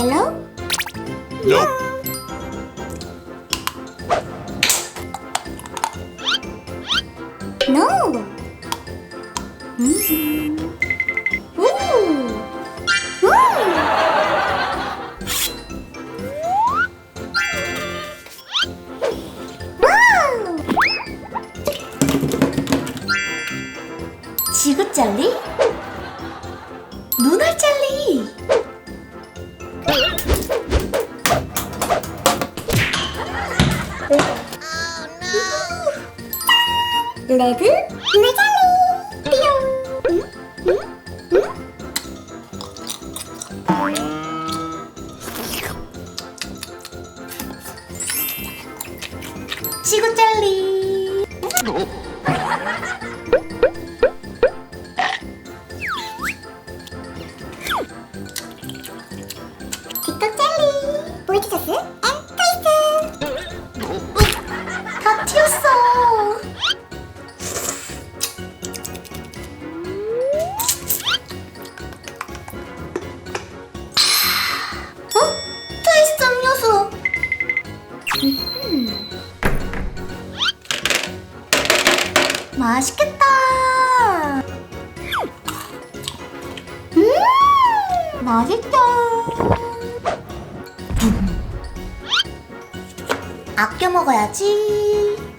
옐로우? Nope. 노. 음. 오. 오. 와우. 지구 젤리? 레드 눈알젤리. 띠용. 응? 응? 응? 지구 젤리. 틱톡 젤리. 보이즈 소스 맛있겠다. 음, 맛있다. 아껴 먹어야지.